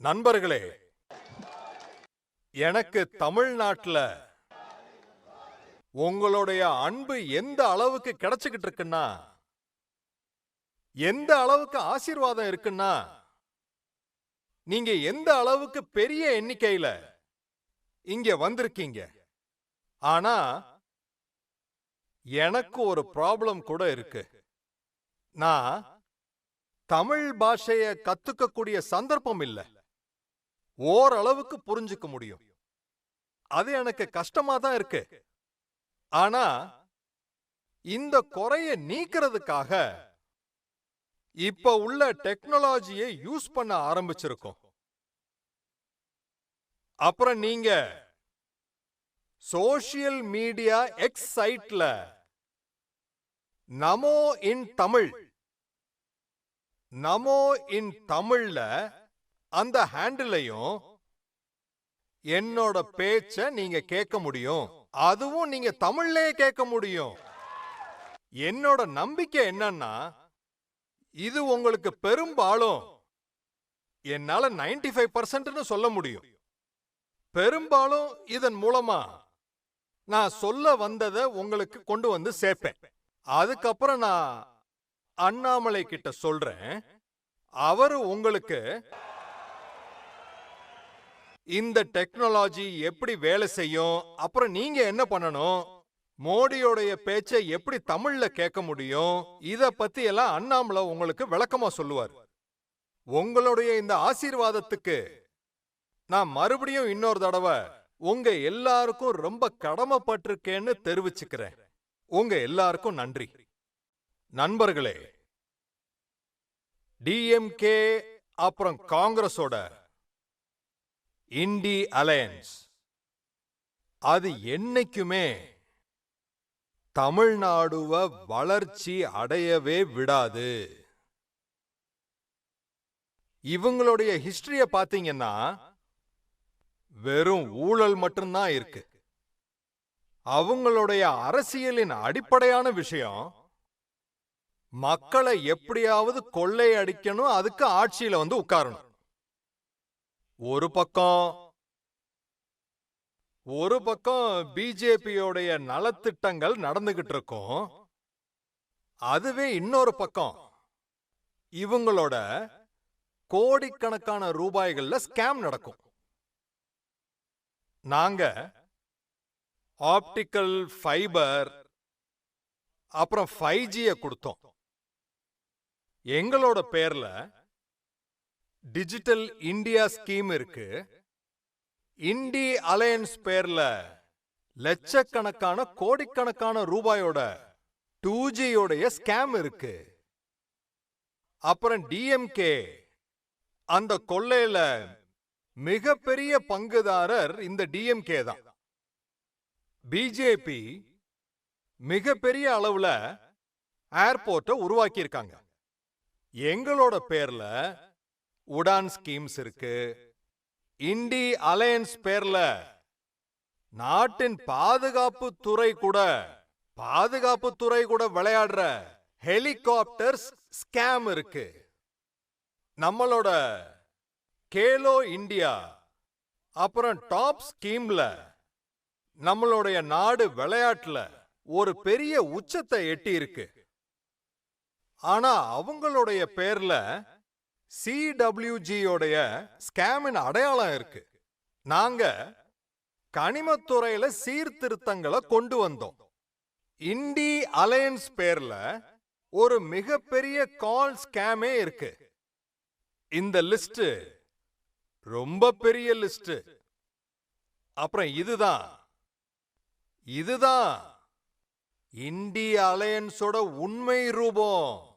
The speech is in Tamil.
நண்பர்களே எனக்கு தமிழ்நாட்டுல உங்களுடைய அன்பு எந்த அளவுக்கு கிடைச்சுக்கிட்டு இருக்குன்னா எந்த அளவுக்கு ஆசீர்வாதம் இருக்குன்னா நீங்க எந்த அளவுக்கு பெரிய எண்ணிக்கையில இங்க வந்திருக்கீங்க. ஆனா எனக்கு ஒரு ப்ராப்ளம் கூட இருக்கு. நான் தமிழ் பாஷைய கத்துக்கக்கூடிய சந்தர்ப்பம் இல்ல. ஓரளவுக்கு புரிஞ்சுக்க முடியும். அது எனக்கு கஷ்டமா தான் இருக்கு. ஆனா இந்த குறைய நீக்கிறதுக்காக இப்ப உள்ள டெக்னாலஜியை யூஸ் பண்ண ஆரம்பிச்சிருக்கோம். அப்புறம் நீங்க சோஷியல் மீடியா எக்ஸ் சைட்ல நமோ இன் தமிழ் நமோ இன் தமிழ்ல அந்த ஹேண்டிலையும் என்னோட பேச்ச நீங்க கேட்க முடியும். அதுவும் நீங்க தமிழ்லயே கேட்க முடியும். என்னோட நம்பிக்கை என்னன்னா இது உங்களுக்கு பெரும்பாலும் என்னால 95% ஃபைவ் பர்சன்ட்னு சொல்ல முடியும். பெரும்பாலும் இதன் மூலமா நான் சொல்ல வந்ததை உங்களுக்கு கொண்டு வந்து சேர்ப்பேன். அதுக்கப்புறம் நான் அண்ணாமலை கிட்ட சொல்றேன். அவரு உங்களுக்கு இந்த டெக்னாலஜி எப்படி வேலை செய்யும்? அப்புறம் நீங்க என்ன பண்ணணும்? மோடியோடைய பேச்சை எப்படி தமிழ்ல கேட்க முடியும்? இத பத்தி எல்லாம் அண்ணாமலை உங்களுக்கு விளக்கமா சொல்லுவார். உங்களுடைய இந்த ஆசீர்வாதத்துக்கு நான் மறுபடியும் இன்னொரு தடவை உங்க எல்லாருக்கும் ரொம்ப கடமைப்பட்டிருக்கேன்னு தெரிவிச்சுக்கிறேன். உங்க எல்லாருக்கும் நன்றி. நண்பர்களே டிஎம்கே அப்புறம் காங்கிரஸோட இண்டி அலையன்ஸ் அது என்னைக்குமே தமிழ்நாடுவ வளர்ச்சி அடையவே விடாது. இவங்களுடைய ஹிஸ்டரிய பாத்தீங்கன்னா வெறும் ஊழல் மட்டும்தான் இருக்கு. அவங்களுடைய அரசியலின் அடிப்படையான விஷயம் மக்களை எப்படியாவது கொள்ளை அடிக்கணும் அதுக்கு ஆட்சியில வந்து உட்காரணும். ஒரு பக்கம் ஒரு பக்கம் பிஜேபியோடைய நலத்திட்டங்கள் நடந்துகிட்டு இருக்கும் அதுவே இன்னொரு பக்கம். இவங்களோட கோடிக்கணக்கான ரூபாய்கள்ல ஸ்கேம் நடக்கும். நாங்க ஆப்டிக்கல் ஃபைபர் அப்புறம் ஃபைவ் ஜிய கொடுத்தோம். எங்களோட பேர்ல டிஜிட்டல் இந்தியா ஸ்கீம் இருக்கு. இண்டி அலையன்ஸ் பேர்ல லட்சக்கணக்கான கோடிக்கணக்கான ரூபாயோட டூ ஜியோடைய ஸ்கேம் இருக்கு. அப்புறம் டிஎம்கே அந்த கொள்ளையில மிகப்பெரிய பங்குதாரர் இந்த டிஎம்கே தான். பிஜேபி மிகப்பெரிய அளவுல ஏர்போர்ட்டை உருவாக்கி இருக்காங்க எங்களோட பேர்ல உடான் ஸ்கீம்ஸ் இருக்கு. இண்டி அலையன்ஸ் பேர்ல நாட்டின் பாதுகாப்பு துறை கூட பாதுகாப்பு துறை கூட விளையாடுற ஹெலிகாப்டர் ஸ்கேம் இருக்கு. நம்மளோட கேலோ இந்தியா அப்புறம் டாப் ஸ்கீம்ல நம்மளுடைய நாடு விளையாட்டுல ஒரு பெரிய உச்சத்தை எட்டி இருக்கு ஆனா அவங்களுடைய பேர்ல சிடபிள்யூஜியோடைய ஸ்கேமின் அடையாளம் இருக்கு. நாங்க கனிமத்துறையில சீர்திருத்தங்களை கொண்டு வந்தோம். இண்டி அலையன்ஸ் பேர்ல ஒரு மிகப்பெரிய கால் ஸ்கேமே இருக்கு. இந்த லிஸ்ட் ரொம்ப பெரிய லிஸ்ட் அப்புறம் இதுதான். இதுதான் இந்திய அலையன்ஸோட உண்மை ரூபம்.